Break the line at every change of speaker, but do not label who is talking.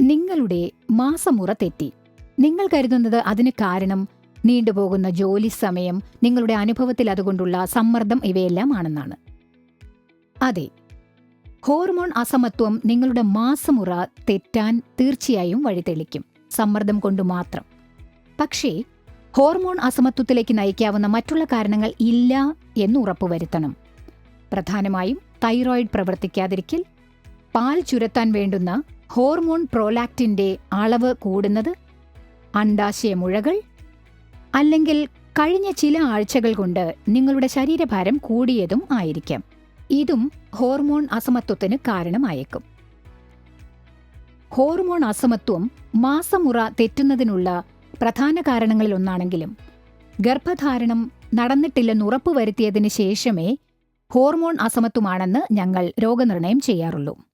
നിങ്ങളുടെ മാസമുറ തെറ്റി. നിങ്ങൾ കരുതുന്നത് അതിന് കാരണം നീണ്ടുപോകുന്ന ജോലി സമയം നിങ്ങളുടെ അനുഭവത്തിൽ അതുകൊണ്ടുള്ള സമ്മർദ്ദം ഇവയെല്ലാം ആണെന്നാണ്. അതെ ഹോർമോൺ അസമത്വം നിങ്ങളുടെ മാസമുറ തെറ്റാൻ തീർച്ചയായും വഴിതെളിക്കും സമ്മർദ്ദം കൊണ്ട് മാത്രം. പക്ഷേ ഹോർമോൺ അസമത്വത്തിലേക്ക് നയിക്കാവുന്ന മറ്റുള്ള കാരണങ്ങൾ ഇല്ല എന്ന് ഉറപ്പുവരുത്തണം. പ്രധാനമായും തൈറോയിഡ് പ്രവർത്തിക്കാതിരിക്കൽ പാൽ ചുരത്താൻ വേണ്ടുന്ന ഹോർമോൺ പ്രോലാക്റ്റിന്റെ അളവ് കൂടുന്നത് അണ്ടാശയമുഴകൾ അല്ലെങ്കിൽ കഴിഞ്ഞ ചില ആഴ്ചകൾ കൊണ്ട് നിങ്ങളുടെ ശരീരഭാരം കൂടിയതും ആയിരിക്കാം. ഇതും ഹോർമോൺ അസമത്വത്തിന് കാരണമായേക്കും. ഹോർമോൺ അസമത്വം മാസമുറ തെറ്റുന്നതിനുള്ള പ്രധാന കാരണങ്ങളിലൊന്നാണെങ്കിലും ഗർഭധാരണം നടന്നിട്ടില്ലെന്ന് ഉറപ്പുവരുത്തിയതിന് ശേഷമേ ഹോർമോൺ അസമത്വമാണെന്ന് ഞങ്ങൾ രോഗനിർണയം ചെയ്യാറുള്ളൂ.